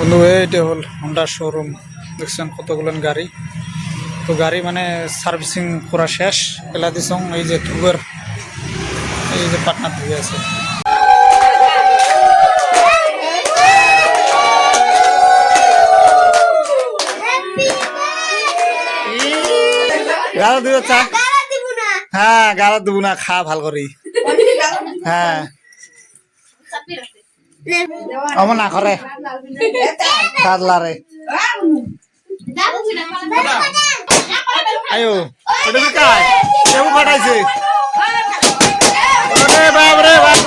বন্ধু এইটা হল হন্ডার শোরুম দেখছেন কতগুলো গাড়ি। তো গাড়ি মানে সার্ভিসিং করা শেষ এলা দিছং এই যে ধ্রুবের এই যে পাটনার ধুয়ে আছে। গাড়া দিবে চা। হ্যাঁ গাড়া দিব না খা ভালো করি। হ্যাঁ। অমন না করে। কাদলারে আয়ো এটা কি কাজ কেউ পাঠাইছে। বাপ রে বাপ।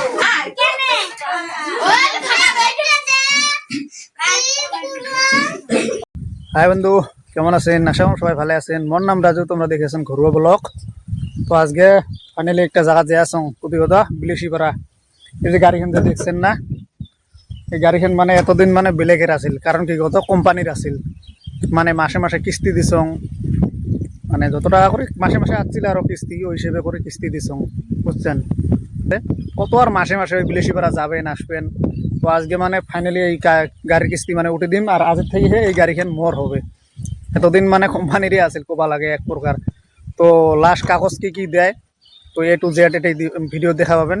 হাই বন্ধু কেমন আছেন? আশা করি সবাই ভালো আছেন। মোর নাম রাজু তোমরা দেখেছেন ঘরুয়া ব্লক তো আজকে ফাইনালি একটা জায়গা যে আসং কবিগত বিলিশিপাড়া। এই যে গাড়িখান যে দেখছেন না? এই গাড়িখান মানে এতদিন মানে বেলেগের আছিল। কারণ কি কত কোম্পানির আছিল। মানে মাসে মাসে কিস্তি দিছং। মানে যত টাকা করে মাসে মাসে আসছিল আরও কিস্তি ওই হিসেবে করে কিস্তি দিছং। বুঝছেন কত আর মাসে মাসে ওই বিলেশিপাড়া যাবেন, আসবেন। তো আজকে মানে ফাইনালি এই গাড়ির কিস্তি মানে উঠে দিন আর আজের থেকে এই গাড়িখান মোর হবে। এতদিন মানে কোম্পানিরই আছিল, কোবা লাগে এক প্রকার তো লাস্ট কাগজ কি কি দেয়, তো এ টু জেড এটাই ভিডিও দেখা পাবেন।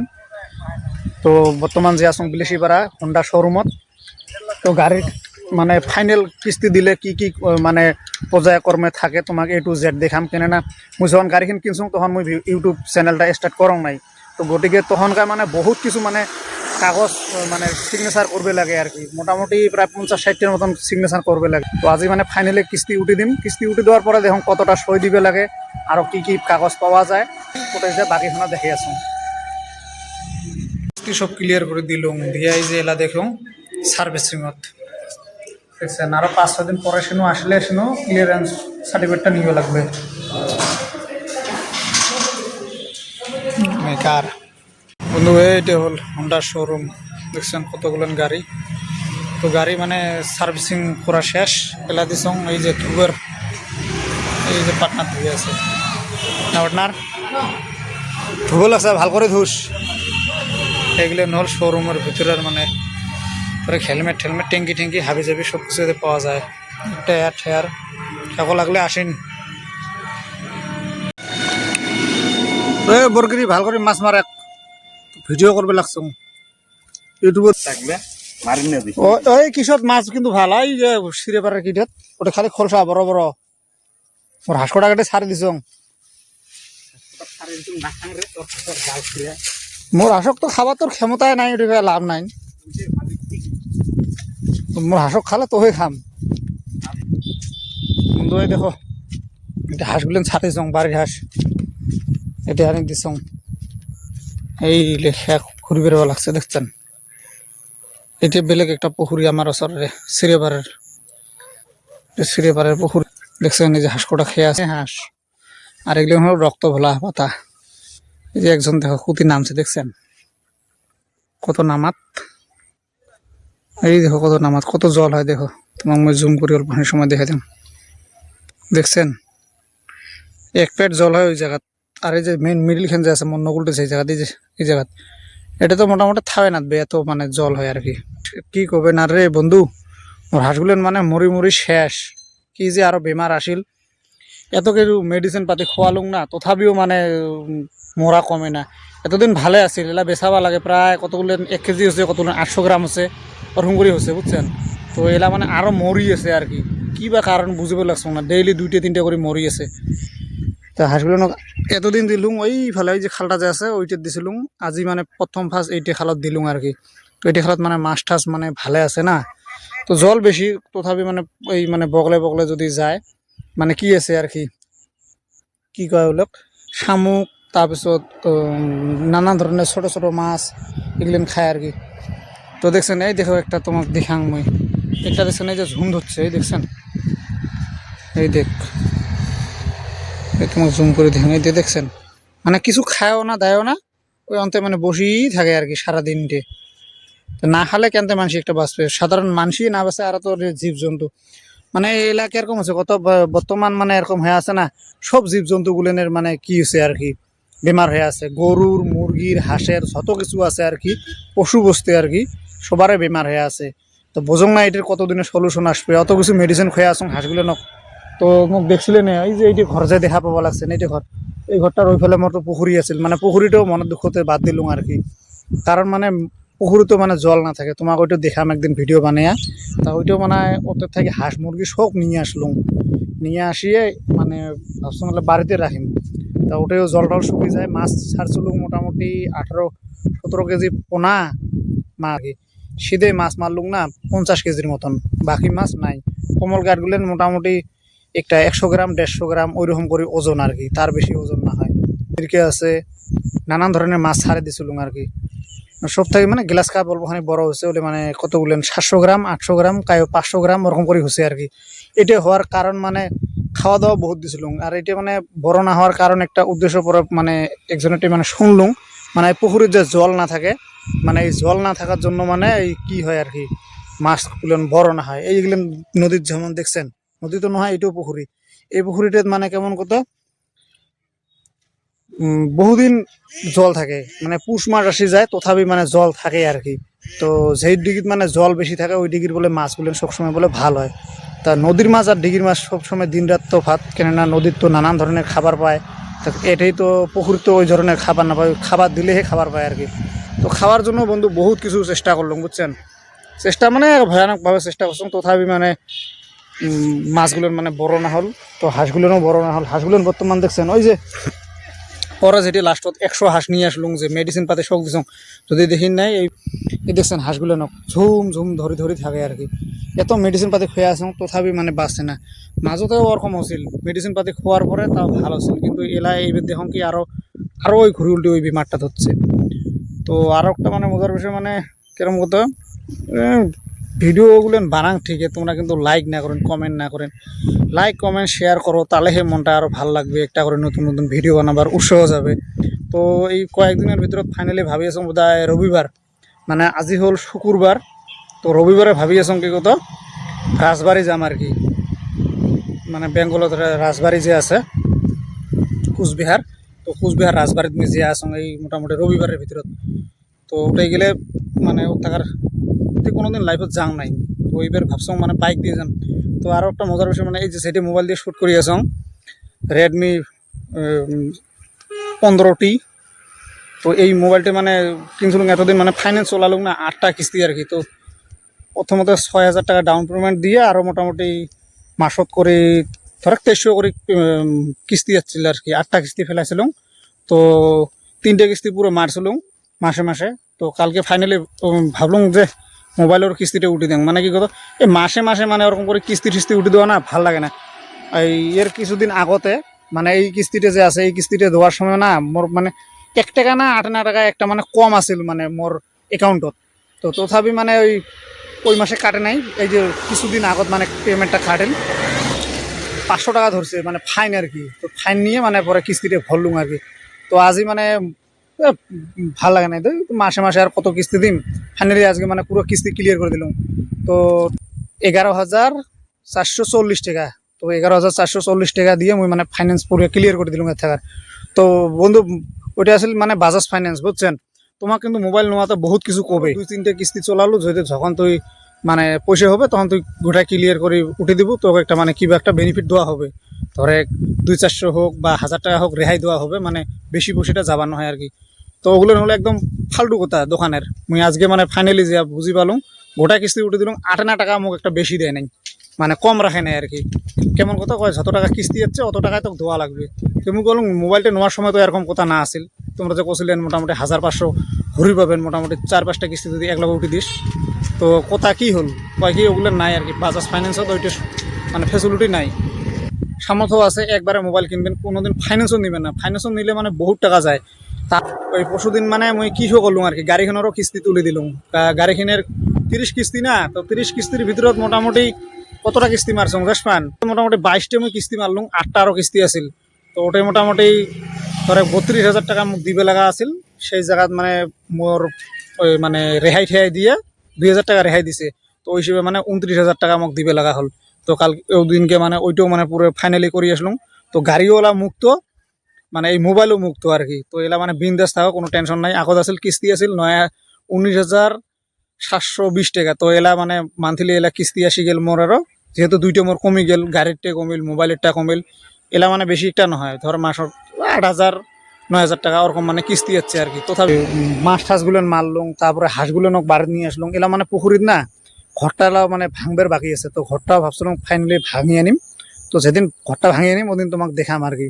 তো বর্তমান যে আসুন বিলেশিপাড়া হোন্ডা শোরুমত তো গাড়ির মানে ফাইনেল কিস্তি দিলে কি কি মানে পর্যায়ক্রমে থাকে তোমাকে এ টু জেড দেখাম। কেনে না মুই যখন গাড়িখন কিনছো, তখন মুই ইউটিউব চ্যানেলটা স্টার্ট করং নাই। তো গতিকে তখনকার মানে বহুত কিছু মানে কাগজ মানে সিগনেচার করবে লাগে আর কি। মোটামুটি প্রায় পঞ্চাশ, ষাটটির মতন সিগনেচার করবে লাগে। তো আজি মানে ফাইনালি কিস্তি উঠে দিম। কিস্তি উঠে দেওয়ার পরে দেখুন কতটা সই দিবে লাগে, আর কি কি কাগজ পাওয়া যায়। ওটাই যে বাকিখানা দেখে আছো। কিস্তি সব ক্লিয়ার করে দিলুম দিয়ে এই যে এলা দেখুন সার্ভিসিংত দেখছেন আরও পাঁচ ছয় দিন পরে শুনো আসলে শুনো ক্লিয়ারেন্স সার্টিফিকেটটা নিবে লাগবে। মেকার বন্ধু এইটা হল হোন্ডার শোরুম দেখছেন কতগুলো গাড়ি। তো গাড়ি মানে সার্ভিসিং করা শেষ এলা দিছং এই যে ধ্রুবের এই যে পাটনার ধুয়ে আছে। না পাটনার ধুবল আছে ভালো করে ধুস। এগুলো নহল শোরুমের ভিতরের মানে পরে হেলমেট হেলমেট ট্যাঙ্কি ট্যাঙ্কি হাবি জাবি সব কিছু পাওয়া যায়। টায়ার ঠেয়ার কাকো লাগলে আসেন। বরগিরি ভালো করে মাছ মারে ভিডিও করবে লাগছো। ইউটিউবত না ওই কিশোর মাছ কিন্তু ভালো। এই যে সিরে পাড়ার কিটাত ওটা খালি খলসা বড় বড়। ওর হাঁস কটা কেটে ছাড়ি দিছ মোর হাঁসক তো খাবার তোর ক্ষমতায় নাই ওটা লাভ নাই। মোর হাঁসক খালে তোহে খাম। বন্ধু দেখো এটা হাঁসগুলো ছাড়ি দিছ বাড়ির হাঁস এটা আনি দিছ এই লেখা ঘুরি বেরোবা লাগছে, দেখছেন। এটা বেলেগ একটা পুখুরি আমার ওচৰৰে চিৰিয়াপাৰৰ চিৰিয়াপাৰৰ পুখুৰী, দেখছেন এই যে হাঁস কটা খেয়ে আছে হাঁস আর এগুলো হলো রক্ত ভোলা পাতা। এই যে একজন দেখো কুতি নামছে, দেখছেন? কত নামাত। এই দেখো কত নামাত, কত জল হয় দেখো। তোমাক মই জুম কৰি অল্প সময় দেখাই দিম। দেখছেন? এক পেট জল হয় ওই জায়গাত। আর এই যে মেইন মিডিলখান যে আছে, মন নকুলটেছে এই জায়গাত যে, এই জায়গাত। এটা তো মোটামুটি থাবে না এত মানে জল হয় আর কি। কি কবে না রে বন্ধু? মোর হাঁসগুলো মানে মরি মরি শেষ। কি যে আরও বেমার আসিল। এত কিছু মেডিসিন পাতি খোৱালুং না, তথাপিও মানে মরা কমে না। এতদিন ভালে আছিল, এলা বেচাবা লাগে প্রায় কতগুলো এক কেজি হৈছে, কতগুলো আটশো গ্রাম আছে ওরকম হচ্ছে বুঝছেন তো এলা মানে আরও মরি আছে আর কি। কি বা কারণ বুঝিব লাগছো না ডেইলি দুইটা, তিনটা করে মরি আছে। তা হাঁসগুলো এতদিন দিলুং ওইফালে ওই যে খালটা যে আছে, ওইটাত দিছিলুং। আজি মানে প্রথম ফার্স্ট এইটা খালত দিলুং আর কি। তো এইটা খালত মানে মাছ টাছ মানে ভালে আছে না। তো জল বেশি তথাপি মানে এই মানে বগলে বগলে যদি যায় মানে কি আছে আর কি? কি কয় ওগুলোক শামুক তাৰপিছত নানা ধরনের ছোট ছোট মাছ এগুলো খায় আর কি তো দেখছেন, এই দেখো একটা তোমাকে দেখাং মই। এটা দেখছেন, এই যে ঝুম ধরছে, এই দেখছেন? এই দেখ। এই তোমাকে জুম করে দেখুন এই দেখছেন? মানে কিছু খায়ও না, দেয়ও না, ওই অন্তে মানে বসেই থাকে আর কি সারাদিনটে। তো না খালে কেনতে মানুষ একটা বাঁচবে? সাধারণ মানুষই না বাঁচে, আর তো জীব জন্তু মানে এই এলাকা এরকম আছে কত বর্তমান মানে এরকম হয়ে আছে না, সব জীব জন্তুগুলোনের মানে কি হয়েছে আর কি বেমার হয়ে আছে, গরুর, মুরগির, হাঁসের যত কিছু আছে আর কি, পশু বস্তু আর কি, সবারই বেমার হয়ে আছে। তো বোঝং না এটির কতদিনের সলিউশন আসবে, অত কিছু মেডিসিন খুঁয়ে আসুন হাঁসগুলো নক। তো মোক দেখছিলে নে, এই যে এইটি ঘর যে দেখা পাব লাগছে না, এইটি ঘর। এই ঘরটার ওই ফেলে মোর তো পুখুরি আছিল মানে পুখুরিটাও মনের দুঃখতে বাদ দিলুম আর কি। কারণ মানে পুকুরে মানে জল না থাকে তোমাকে ওইটা দেখাম একদিন ভিডিও বানিয়ে। তা ওইটাও মানে ওদের থেকে হাঁস মুরগি সব নিয়ে আসলুম নিয়ে আসিয়ে মানে ভাবছিলাম বাড়িতে রাখিম তা ওটাও জল টল শুকিয়ে যায়। মাছ ছাড়ছিলুম মোটামুটি আঠারো, সতেরো কেজি পোনা মা সিধে মাছ মারলুম না পঞ্চাশ কেজির মতন। বাকি মাছ নাই। কমল কাঠগুলেন মোটামুটি একটা একশো গ্রাম, দেড়শো গ্রাম ওইরকম করে ওজন আর কি। তার বেশি ওজন না হয়। আছে নানান ধরনের মাছ ছাড়ে দিছিলুম আর কি। সব থেকে মানে গ্লাস কাপ অল্পখানি বড় হয়েছে বলে মানে কতগুলেন? সাতশো গ্রাম, আটশো গ্রাম, কায় পাঁচশো গ্রাম ওরকম করে হয়েছে আর কি। এটা হওয়ার কারণ মানে খাওয়া দাওয়া বহুত দিছিলুম আর এটা মানে বড় না হওয়ার কারণ একটা উদ্দেশ্য পরে মানে একজনের মানে শুনলুম মানে পুকুরের যে জল না থাকে মানে এই জল না থাকার জন্য মানে এই কি হয় আর কি মাছগুলো বড় না হয়। এইগুলো নদীর যেমন দেখছেন নদী তো নয় এটাও পুকুরি এই পুকুরিটার মানে কেমন কত বহুদিন জল থাকে। মানে পুষ মাস আসি যায়, তথাপি মানে জল থাকে আর কি। তো যেই ডিগিত মানে জল বেশি থাকে, ওই ডিগির বলে মাছগুলো সবসময় বলে ভালো হয়। তা নদীর মাছ আর ডিগির মাছ সবসময় দিন রাত তো ভাত কেননা নদীর তো নানান ধরনের খাবার পায়। তা এটাই তো পুকুর তো ওই ধরনের খাবার না পায় খাবার দিলেহে খাবার পায় আর কি। তো খাওয়ার জন্য বন্ধু বহুত কিছু চেষ্টা করলাম, বুঝছেন? চেষ্টা মানে ভয়ানকভাবে চেষ্টা করছিলাম তথাপি মানে মাছগুলোর মানে বড় না হল, তো হাঁসগুলোরও বড় না হল। হাঁসগুলোর বর্তমান দেখছেন, ওই যে পরে যেটি লাস্টত একশো হাঁস নিয়ে আসলুম যে মেডিসিন পাতে শখ দিছং। যদি দেখি নাই, এই দেখছেন হাঁসগুলো নক ঝুম ঝুম ধরি ধরি থাকে আর কি। এত মেডিসিন পাতি খুঁয়ে আসং তথাপি মানে বাঁচছে না। মাজতেও ওরকম হচ্ছিল মেডিসিন পাতি খোয়ার পরে তাও ভালো ছিল কিন্তু এলা এইবার দেখুন কি আরও আরও ওই ঘুরি উল্টে ওই বিমারটা ধরছে তো আর একটা মানে মজার বিষয় মানে কিরম কত ভিডিওগুলো বানাং ঠিকই তোমরা কিন্তু লাইক না করেন কমেন্ট না করেন। লাইক কমেন্ট শেয়ার করো, তাহলেহে মনটা আরও ভালো লাগবে। একটা করে নতুন নতুন ভিডিও বানাবার উৎসাহ যাবে। তো এই কয়েকদিনের ভিতৰত ফাইনালি ভাবি আছোঁ বোধ রবিবার। মানে আজি হ'ল শুকুৰবাৰ। তো ৰবিবাৰে ভাবি আছোঁ কি কত? ৰাজবাৰী যাম আর কি। মানে বেংগলত রা- রাজবাড়ি যে আছে কোচবিহার তো কোচবিহার রাজবাড়িত আমি যে আছোঁ এই মোটামুটি রবিবারের ভিতৰত। তো ওটাই গেলে মানে থাকার কোনোদিন লাইফত যাং নাই। তো এইবার ভাবছং মানে বাইক দিয়ে যাম। তো আরও একটা মজার বিষয় মানে এই যে সেটি মোবাইল দিয়ে শ্যুট করে আছোঁ রেডমি পনেরোটি। তো এই মোবাইলটা মানে কিনছিলাম এতদিন মানে ফাইন্যান্স চলালুম না, আটটা কিস্তি আর কি। তো প্রথমত ছয় হাজার টাকা ডাউন পেমেন্ট দিয়ে আরও মোটামুটি মাসত করে, ধরক তেইশশো করে কিস্তি যাচ্ছিল আর কি, আটটা কিস্তি ফেলাইছিলাম। তো তিনটে কিস্তি পুরো মারছিলাম মাসে মাসে। তো কালকে ফাইনালি ভাবলাম যে মোবাইলের কিস্তিটা উঠে দেন। মানে কি কথা এই মাসে মাসে মানে ওরকম করে কিস্তি টিস্তি উঠে দেওয়া না, ভালো লাগে না। এই এর কিছুদিন আগতে মানে এই কিস্তিটা যে আছে, এই কিস্তিটা দেওয়ার সময় না, মোর মানে এক টাকা না আট না টাকা একটা মানে কম আছিল মানে মোর একাউন্টত তো তথাপি মানে ওই ওই মাসে কাটে নাই। এই যে কিছুদিন আগত মানে পেমেন্টটা কাটেন, পাঁচশো টাকা ধরছে মানে ফাইন আর কি। তো ফাইন নিয়ে মানে পরে কিস্তিটা ভরলুম আর কি। তো আজি মানে ভালো লাগে নাই তো মাসে মাসে আর কত কিস্তি দিম? ফাইনালি আজকে মানে পুরো কিস্তি ক্লিয়ার করে দিলাম। তো এগারো হাজার চারশো চল্লিশ টাকা। তো এগারো হাজার চারশো চল্লিশ টাকা দিয়ে মুই মানে ফাইন্যান্স পুরো ক্লিয়ার করে দিলাম থাকার তো বন্ধু, ওইটা আসলে মানে বাজাজ ফাইন্যান্স বুঝছেন? তোমার কিন্তু মোবাইল নেওয়াতে বহুত কিছু কবে। দুই তিনটে কিস্তি চলালো, যদি যখন তুই মানে পয়সা হবে, তখন তুই গোটা ক্লিয়ার করে উঠে দিব। তোকে একটা মানে কিবা একটা বেনিফিট দেওয়া হবে। ধরে দুই চারশো হোক বা হাজার টাকা হোক রেহাই দেওয়া হবে। মানে বেশি পয়সাটা যাবানো হয় আর কি। তো ওগুলো হলো একদম ফালতু কথা দোকানের। মুই আজকে মানে ফাইনালি যে বুঝি পালুম, গোটা কিস্তি উঠে দিলাম, আট আনা টাকা মোক একটা বেশি দেয় নাই। মানে কম রাখে নাই আর কি কেমন কথা কয়, যত টাকা কিস্তি যাচ্ছে, অত টাকায় তো ধোয়া লাগবে। তুমি বলুন মোবাইলটা নেওয়ার সময় তো এরকম কথা না আসিল তোমরা যে কছিলেন মোটামুটি হাজার পাঁচশো ঘুরি পাবেন, মোটামুটি চার পাঁচটা কিস্তি যদি এক লগে উঠে দিস। তো কথা কি হল? কয় কি ওগুলো নাই আর কি বাজাজ ফাইন্যান্সত ওইটা মানে ফেসিলিটি নাই। সামর্থ্য আছে একবারে মোবাইল কিনবেন, কোনোদিন ফাইন্যান্সও নেবেন না। ফাইন্যান্সও নিলে মানে বহুত টাকা যায়। ওই পরশুদিন মানে মই কিসো করলুম আর কি? গাড়ীখনেরও কিস্তি তুলে দিলুম। কা- গাড়ীখনের তিরিশ কিস্তি না, তো তিরিশ কিস্তির ভিতৰত মোটামুটি কতটা কিস্তি মারছং পান মোটামুটি বাইশটা মই কিস্তি মারলুম আটটা আরও কিস্তি আছিল। তো ওটাই মোটামুটি ধরে বত্রিশ হাজার টাকা মোক দিবে লাগা আছিল। সেই জায়গাত মানে মোর ওই মানে রেহাই ঠেহাই দিয়ে, দুই হাজার টাকা রেহাই দিছে। তো ওই হিসেবে মানে উনত্রিশ হাজার টাকা মোক দিবে লাগা হল। তো কাল ওদিনকে মানে ওইটাও মানে পুরো ফাইনালি করে আসলাম তো গাড়িওয়ালা মুক্ত মানে এই মোবাইলও মুক্ত আর কি। তো এলা মানে বিন্দাস থাকো, কোনো টেনশন নাই। আগত আছিল, কিস্তি আছিল, নয়া উনিশ হাজার সাতশো বিশ টাকা। তো এলা মানে মান্থলি এলা কিস্তি আসি গেল মোর আরও। যেহেতু দুইটা মোর কমি গেল, গাড়ির টা কমিল, মোবাইলের টা কমিল। এলা মানে বেশি একটা নহয়, ধর মাসত আট হাজার, নয় হাজার টাকা ওরকম মানে কিস্তি যাচ্ছে আর কি। তথাপি মাছ টাছগুলো মারলুম, তারপরে হাঁসগুলো বাড়ি নিয়ে আসলুম। এলা মানে পুকুরিত না, ঘরটা মানে ভাঙবের বাকি আছে। তো ঘরটা ভাবছিলাম ফাইনালি ভাঙিয়ে আনিম। তো যেদিন ঘরটা ভাঙিয়ে আনিম, ওদিন তোমাক দেখাম আর কি।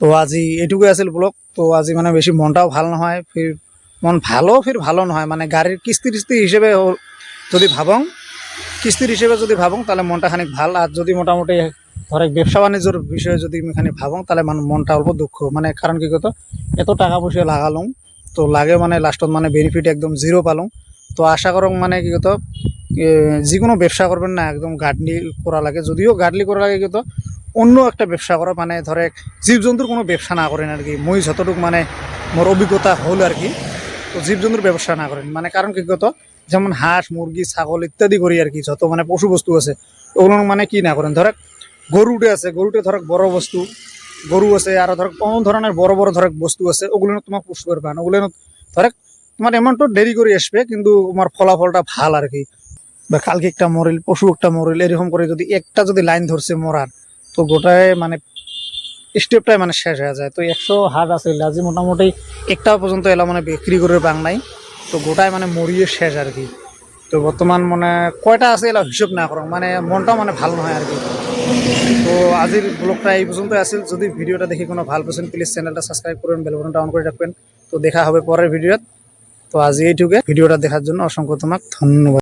তো আজি এইটুকুই আছিল ব্লগ। তো আজি মানে বেশি মনটাও ভালো নহয় ফির মন ভালো ফির ভালো নহয়। মানে গাড়ির কিস্তি টিস্তি হিসেবে যদি ভাবং কিস্তির হিসেবে যদি ভাবং তাহলে মনটা খানিক ভালো। আর যদি মোটামুটি ধরে ব্যবসা বাণিজ্যর বিষয়ে যদি আমি খানিক ভাবং তাহলে মানে মনটা অল্প দুঃখ। মানে কারণ কি কত এত টাকা পয়সা লাগালুম তো লাগে মানে লাস্টত মানে বেনিফিট একদম জিরো পালং। তো আশা করং মানে কি কত যিকোনো ব্যবসা করবেন না, একদম গাডলি করা লাগে। যদিও গাডলি করা লাগে কত অন্য একটা ব্যবসা করা মানে ধরে জীবজন্তুর কোনো ব্যবসা না করেন আর কি। মই যতটুক মানে মোর অভিজ্ঞতা হল আর কি, তো জীবজন্তুর ব্যবসা না করেন। মানে কারণ কি কত, যেমন হাঁস, মুরগি, ছাগল ইত্যাদি করি আর কি, যত মানে পশু বস্তু আছে, ওগুলো মানে কি না করেন? ধরক গরুটে আছে, গরুটে ধরক বড় বস্তু, গরু আছে, আর ধরক কোনো ধরনের বড় বড় ধরক বস্তু আছে, ওগুলো তোমার পুষ করবে না ওগুলো ধরক তোমার এমনটা দেরি করে আসবে, কিন্তু তোমার ফলাফলটা ভালো আর কি। বা কালকে একটা মরিল, পশু একটা মরিল, এরকম করে যদি একটা যদি লাইন ধরছে মরার তো গোটায় মানে স্টেপটাই মানে শেষ হয়ে যায়। তো একশো হাট আছে আজি মোটামুটি একটা পর্যন্ত এলা মানে বিক্রি করে পাং নাই তো গোটায় মানে মরিয়ে শেষ আর কি। তো বর্তমান মানে কয়টা আছে এলা হিসাব না করো মানে মনটা মানে ভালো নহয় আর কি। তো আজির ব্লগটা এই পর্যন্ত আছিল। যদি ভিডিওটা দেখে কোনো ভালো পেয়েছেন প্লিজ চ্যানেলটা সাবস্ক্রাইব করবেন বেল বাটনটা অন করে রাখবেন তো দেখা হবে পরের ভিডিওত। তো আজ এইটুকে ভিডিওটা দেখার জন্য অসংখ্য তোমাক ধন্যবাদ।